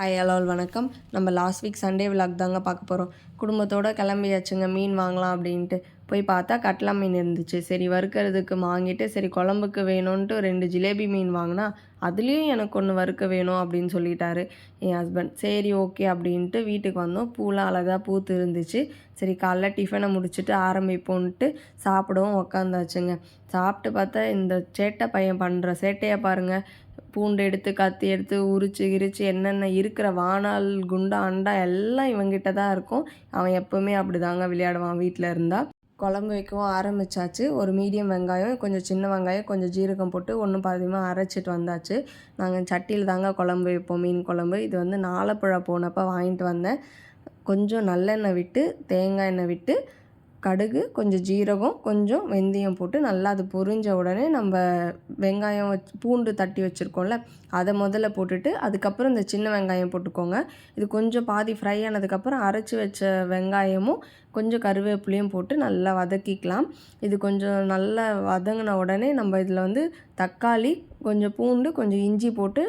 Hi அலால் வணக்கம். நம்ம last week Sunday vlog தாங்க பார்க்க போகிறோம் குடும்பத்தோடு கிளம்பியாச்சுங்க. மீன் வாங்கலாம் அப்படின்ட்டு. போய் பார்த்தா கட்லா மீன் இருந்துச்சு. சரி வறுக்கிறதுக்கு வாங்கிட்டு சரி குழம்புக்கு வேணும்ன்ட்டு ரெண்டு ஜிலேபி மீன் வாங்கினா அதுலேயும் எனக்கு ஒன்று வறுக்க வேணும் அப்படின்னு சொல்லிட்டாரு என் ஹஸ்பண்ட் சரி ஓகே அப்படின்ட்டு வீட்டுக்கு வந்தோம். பூலாம் அழகாக பூத்து இருந்துச்சு. சரி காலைல டிஃபனை முடிச்சுட்டு ஆரம்பிப்போன்ட்டு சாப்பிடவும் உக்காந்தாச்சுங்க. சாப்பிட்டு பார்த்தா இந்த சேட்டை பையன் பண்ணுற சேட்டையை பாருங்கள் பூண்டு எடுத்து கத்தி எடுத்து உரிச்சு கிரிச்சு என்னென்ன இருக்கிற வானால் குண்டா அண்டா எல்லாம் இவங்கிட்ட தான் இருக்கும். அவன் எப்போவுமே அப்படி தாங்க விளையாடுவான் வீட்டில் இருந்தால் குழம்பு வைக்கவும் ஆரம்பித்தாச்சு ஒரு மீடியம் வெங்காயம் கொஞ்சம் சின்ன வெங்காயம் கொஞ்சம் ஜீரகம் போட்டு ஒன்றும் பாதியமாக அரைச்சிட்டு வந்தாச்சு. நாங்கள் சட்டியில் தாங்க குழம்பு வைப்போம் மீன் குழம்பு. இது வந்து நாலப்பழம் போனப்போ வாங்கிட்டு வந்தேன். கொஞ்சம் நல்லெண்ணெய் விட்டு தேங்காய் எண்ணெய் விட்டு கடுகு கொஞ்சம் ஜீரகம் கொஞ்சம் வெந்தயம் போட்டு நல்லா அது பொரிஞ்ச உடனே நம்ம வெங்காயம் வச் பூண்டு தட்டி வச்சுருக்கோம்ல அதை முதல்ல போட்டுட்டு அதுக்கப்புறம் இந்த சின்ன வெங்காயம் போட்டுக்கோங்க. இது கொஞ்சம் பாதி ஃப்ரை ஆனதுக்கப்புறம் அரைச்சி வச்ச வெங்காயமும் கொஞ்சம் கருவேப்பிலையும் போட்டு நல்லா வதக்கிக்கலாம். இது கொஞ்சம் நல்லா வதங்கின உடனே நம்ம இதில் வந்து தக்காளி கொஞ்சம் பூண்டு கொஞ்சம் இஞ்சி போட்டு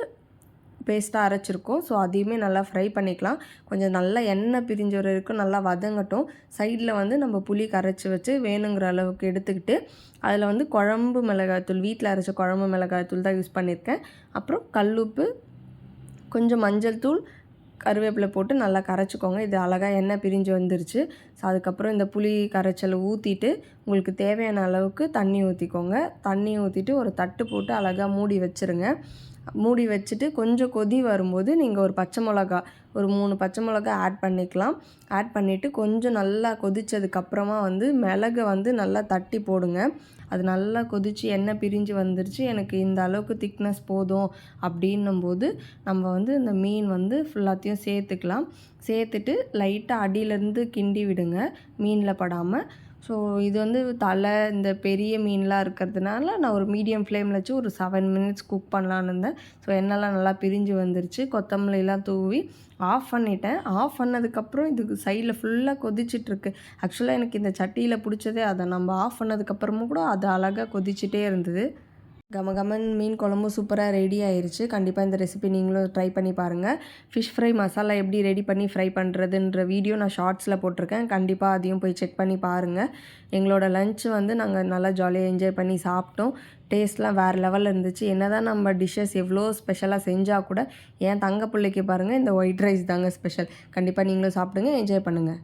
பேஸ்ட்டாக அரைச்சிருக்கோம். ஸோ அதையுமே நல்லா ஃப்ரை பண்ணிக்கலாம். கொஞ்சம் நல்லா எண்ணெய் பிரிஞ்ச வரைக்கும் நல்லா வதங்கட்டும். சைடில் வந்து நம்ம புளி கரைச்சி வச்சு வேணுங்கிற அளவுக்கு எடுத்துக்கிட்டு அதில் வந்து குழம்பு மிளகாய்த்தூள் வீட்டில் அரைச்ச குழம்பு மிளகாய்த்தூள் தான் யூஸ் பண்ணியிருக்கேன். அப்புறம் கல்லுப்பு கொஞ்சம் மஞ்சள் தூள் கருவேப்பிலை போட்டு நல்லா கரைச்சிக்கோங்க. இது அழகாக எண்ணெய் பிரிஞ்சு வந்துருச்சு. ஸோ அதுக்கப்புறம் இந்த புளி கரைச்சலை ஊற்றிட்டு உங்களுக்கு தேவையான அளவுக்கு தண்ணி ஊற்றிக்கோங்க தண்ணி ஊற்றிட்டு ஒரு தட்டு போட்டு அழகாக மூடி வச்சுருங்க. மூடி வச்சுட்டு கொஞ்சம் கொதி வரும்போது நீங்கள் ஒரு பச்சை மிளகா ஒரு மூணு பச்சை மிளகா ஆட் பண்ணிக்கலாம். ஆட் பண்ணிவிட்டு கொஞ்சம் நல்லா கொதித்ததுக்கப்புறமா வந்து மிளகை வந்து நல்லா தட்டி போடுங்க. அது நல்லா கொதித்து எண்ணெய் பிரிஞ்சு வந்துருச்சு. எனக்கு இந்த அளவுக்கு திக்னஸ் போதும் அப்படின்னும் போது நம்ம வந்து இந்த மீன் வந்து ஃபுல்லாத்தையும் சேர்த்துக்கலாம். சேர்த்துட்டு லைட்டாக அடியிலேருந்து கிண்டி விடுங்க மீனில் படாமல் ஸோ இது வந்து தலை இந்த பெரிய மீன்லாம் இருக்கிறதுனால நான் ஒரு மீடியம் ஃப்ளேமில் வச்சு ஒரு செவன் மினிட்ஸ் குக் பண்ணலான்னு இருந்தேன். ஸோ எண்ணெய்லாம் நல்லா பிரிஞ்சு வந்துருச்சு. கொத்தமல்லிலாம் தூவி ஆஃப் பண்ணிட்டேன். ஆஃப் பண்ணதுக்கப்புறம் இதுக்கு சைடில் ஃபுல்லாக கொதிச்சிட்ருக்கு. ஆக்சுவலாக எனக்கு இந்த சட்டியில் பிடிச்சதே அதை. நம்ம ஆஃப் பண்ணதுக்கப்புறமும் கூட அது அழகாக கொதிச்சிட்டே இருந்தது. கமகமன் மீன் குழம்பு சூப்பராக ரெடி ஆயிடுச்சு கண்டிப்பாக இந்த ரெசிபி நீங்களும் ட்ரை பண்ணி பாருங்கள் ஃபிஷ் ஃப்ரை மசாலா எப்படி ரெடி பண்ணி ஃப்ரை பண்ணுறதுன்ற வீடியோ நான் ஷார்ட்ஸில் போட்டிருக்கேன். கண்டிப்பாக அதையும் போய் செக் பண்ணி பாருங்கள் எங்களோட லஞ்ச் வந்து நாங்கள் நல்லா ஜாலியாக என்ஜாய் பண்ணி சாப்பிட்டோம். டேஸ்ட்லாம் வேறு லெவலில் இருந்துச்சு. என்ன தான் நம்ம டிஷ்ஷஸ் எவ்வளோ ஸ்பெஷலாக செஞ்சால் கூட என் தங்க பிள்ளைக்கு பாருங்கள் இந்த ஒயிட் ரைஸ் தாங்க ஸ்பெஷல் கண்டிப்பாக நீங்களும் சாப்பிடுங்க என்ஜாய் பண்ணுங்கள்